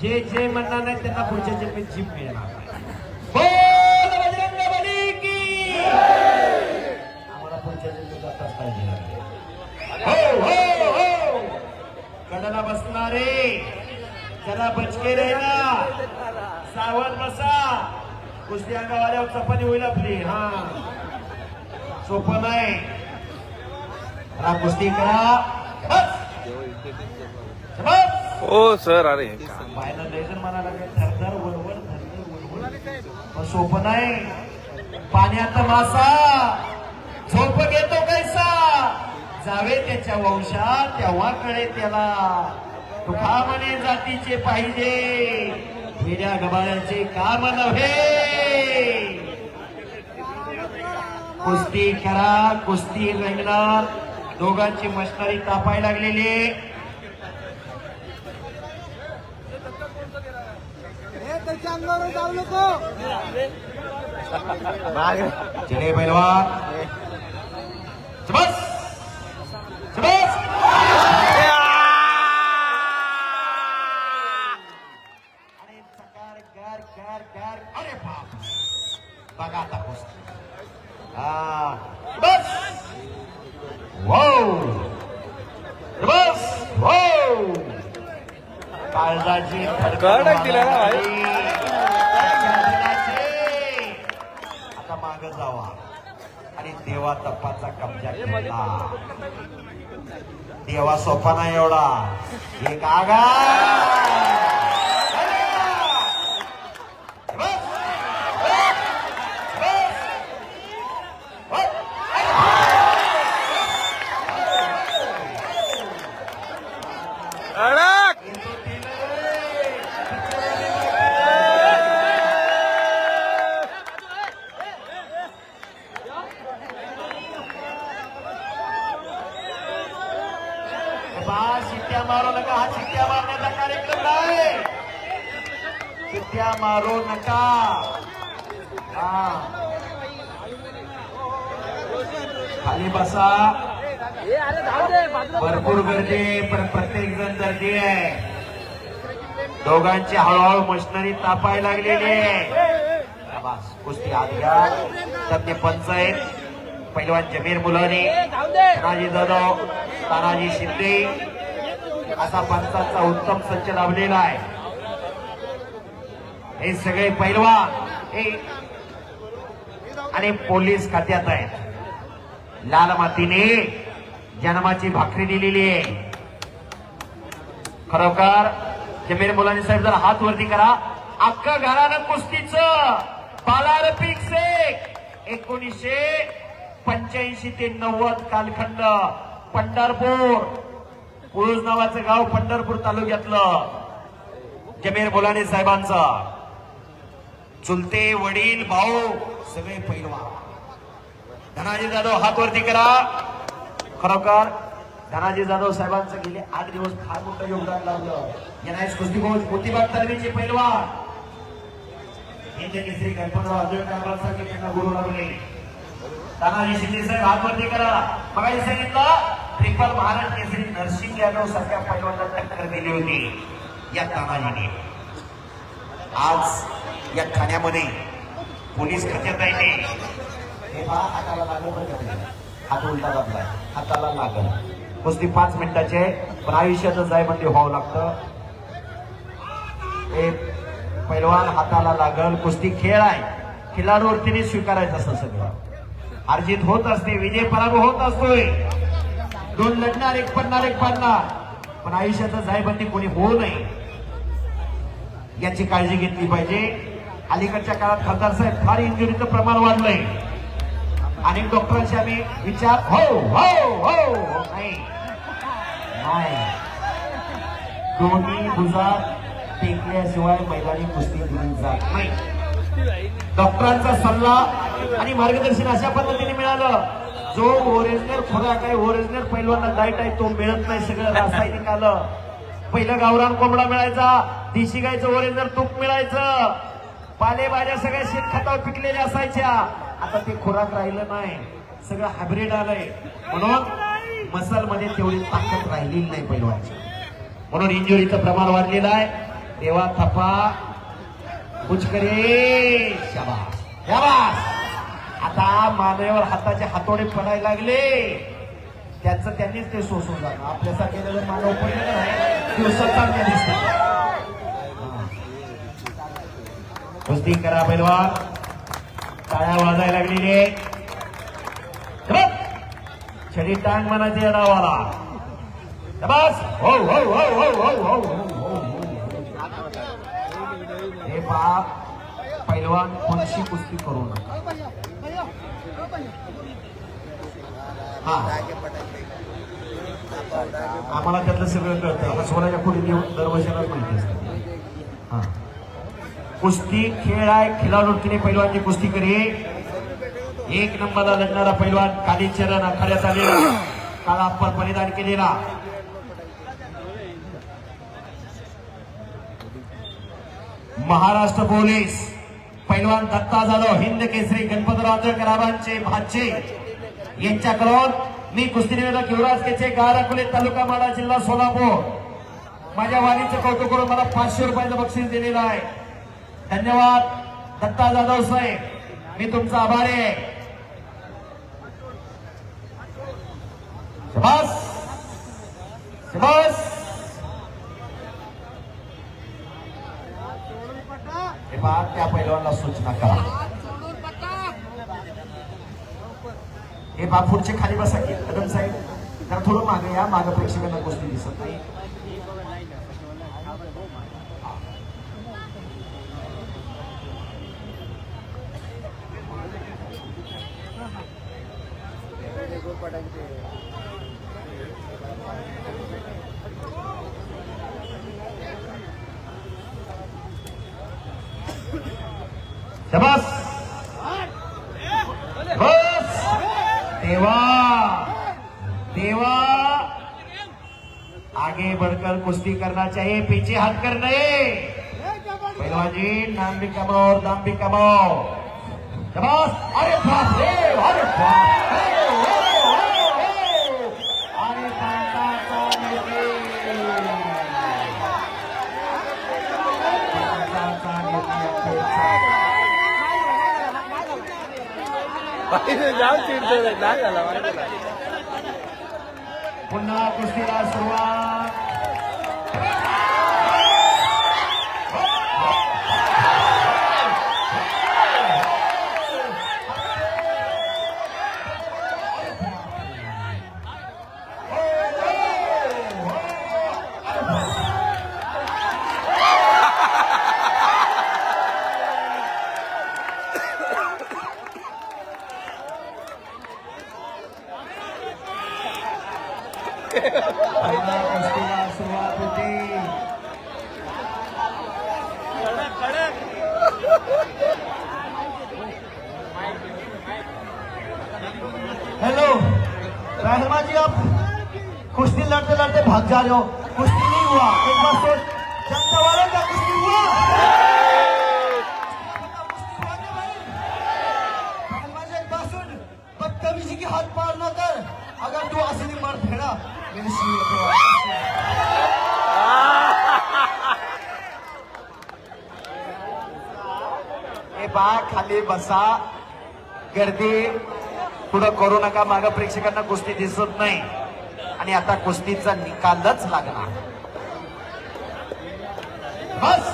जे जे म्हणणार नाही त्यांना पुढच्या जन्मीत जीप मिळणार बोल बजरंग बली की! आम्हाला पुढच्या जन्मीत जाताच पाहिजे हो हो हो! कडला बसणारे जरा बचके राहिला सावध बसा. कुस्ती अंगावाल्यावर चपाती होईल आपली हा. सोपं नाही. जरा कुस्ती करा. बस. हो सर अरे. पाहायला लय सोपं नाही. पाण्यात मासा. झोप घेतो कैसा. जावे त्याच्या वंशात तेव्हा कळे त्याला. तुका म्हणे जातीचे पाहिजे. हिऱ्या गबाळ्याचे काम नव्हे कुस्ती करा कुस्ती रंगणार. दोघांची मशनरी तापाय लागलेली आहे. त्याच्या अंगावर जाऊ नको. चले पैलवान बस बस अरे चकार कार कार कार अरे बाप बघा आता कुस्ती हा बस वाव बस वाव काळजाची दिला ना भाई. दिलाचे. आता माग जावा. आणि देवा तपाचा कब्जा केला. देवा सोपा नाही एवढा. एक आगा बस. बस. बस. अडक बा शिट्ट्या मारू नका हा शिट्ट्या मारण्याचा कार्यक्रम नाही शिट्ट्या मारू नका. हा. खाली बसा. भरपूर गर्दी पण प्रत्येक जण गर्दी आहे. दोघांची हळूहळू मशिनरी तापाय लागलेली आहे. कुस्ती आत घ्या. तज्ञ पंच आहेत पैलवान जमीर मुलानी तानाजी जाधव तानाजी शिंदे असा पंचांचा उत्तम संच लाभलेला आहे. हे सगळे पैलवान हे आणि पोलीस खात्यात आहेत. लाल मातीने जन्माची भाकरी दिलेली आहे. खरोखर जमीर मुलानी साहेब जर हात वरती करा. अख्खा घरानं कुस्तीच. बालारपिक से एकोणीसशे पंच्याऐंशी ते नव्वद कालखंड पंढरपूर. पुळूज नावाचं गाव पंढरपूर तालुक्यातलं. जमीर बोलाने साहेबांचं. चुलते वडील भाऊ सगळे पैलवा धनाजी जाधव हात वरती करा. खरोखर धनाजी जाधव साहेबांचं गेले आठ दिवस फार मोठं योगदान लावलं एनआयएस कुस्ती कोच मोतीबाग तर्फेचे पैलवान. यांच्या केसरी गणपतराव अजय त्यांना गुरु लागले तानाजी शिंदे साहेब हात वरती करा. बघायला सांगितलं. ट्रिपल महाराज केसरी नरसिंग यादव सारख्या पैलवानांना टक्कर दिली होती. या तानाजीने आज या ठाण्यामध्ये पोलीस खात्यात आहे हे पहा, हाताला लागलं हात उलटा दाबलाय. हाताला लागल कुस्ती पाच मिनिटाचे पण आयुष्याचं जाय म्हणजे व्हावं लागतं. हे पैलवान हाताला लागल. कुस्ती खेळ आहे. खिलाडूवरतीने स्वीकारायचं असं सगळं. अर्जित होत असते विजय पराभव होत असतोय. दोन लढणार एक पडणार एक पडणार. पण आयुष्याचा जायबंदी कोणी होऊ नये. याची काळजी घेतली पाहिजे. अलीकडच्या काळात खासदार साहेब फार इंजुरीचं प्रमाण वाढलंय. अनेक डॉक्टरांशी आम्ही विचार हो हो हो. नाही. दोन्ही भुजात टेकल्याशिवाय मैदानी कुस्ती दिली जात नाही. डॉक्टरांचा सल्ला आणि मार्गदर्शन अशा पद्धतीने मिळालं. जो ओरिजिनल खुराक आहे ओरिजिनल पैलवाना डाईट आहे तो मिळत नाही सगळं रासायनिक आलं. पहिलं गावरान कोंबडा मिळायचा देशी गायचं ओरिजिनल तूप मिळायचं. पालेभाज्या सगळ्या शेतखतावर पिकलेल्या असायच्या. आता ते खुराक राहिलं नाही. सगळं हायब्रिड आलंय. म्हणून मसलमध्ये तेवढी ताकद राहिलेली नाही पैलवानची. म्हणून इंजुरीचं प्रमाण वाढलेलं आहे. देवा थप्पा कुचकरे शाबास. शाबास. मानेवर हाताचे हातोडे पडायला लागले. त्याचं त्यांनीच ते सोसून जाणं. आपल्यासारखे जर मानव पडलेलं नाही. दिवसात चांगले कुस्ती करा बैलवान टाळ्या वाजायला लागली आहे छडी टांग म्हणायचे नावाला. बस हो हो हो, हो हो हो हे बाप पैलवान कोणशी कुस्ती करू नका. आम्हाला त्यातलं सगळं कळतं. आता सोन्याच्या खोली देऊन दरवर्षाला माहिती असतं. हा. कुस्ती खेळ आहे खिलाडूकीने पैलवानची कुस्ती करी? एक नंबरला लढणारा पैलवान कालीचरण आखाड्यात आलेला काल आपण बलिदान केलेला. महाराष्ट्र पोलीस. पैलवान दत्ता जाधव हिंद केसरी गणपतराव आंदळकराबांचे भाचे. यांच्याकडून मी कुस्ती निवेदक युवराज केचे गाराकुले तालुका माडा जिल्हा सोलापूर. माझ्या वाणीचं कौतुक करून मला पाचशे रुपयाचं बक्षीस दिलेलं आहे. धन्यवाद दत्ता जाधव साहेब. मी तुमचा आभारी आहे. बस बस हे पहा त्या पैलवानला सूचना करा. हे बापूरचे खाली बसा की कदम साहेब जरा थोडं मागे या माग प्रेक्षकांना गोष्टी दिसत नाही. शबास बस बस। देवा। देवा। आगे बढ़कर कुश्ती करना चाहिए पीछे हट कर नहीं जी नाम भी कमाओ और दाम भी कमाओ शबास अरे बाप अरे ओ, ओ, जाम चिडतोय नाही झाला पुन्हा कुस्तीला सुरुवात. हेलो रहनमा जी, आप कुश्ती लड़ते लड़ते भाग जा रहे हो। कुश्ती नहीं हुआ। एक बार सोच जनता वालों Good to see you, bro. बा खाली बसा. गर्दी पुढं करू नका. माग प्रेक्षकांना कुस्ती दिसत नाही. आणि आता कुस्तीचा निकालच लागणार. बस.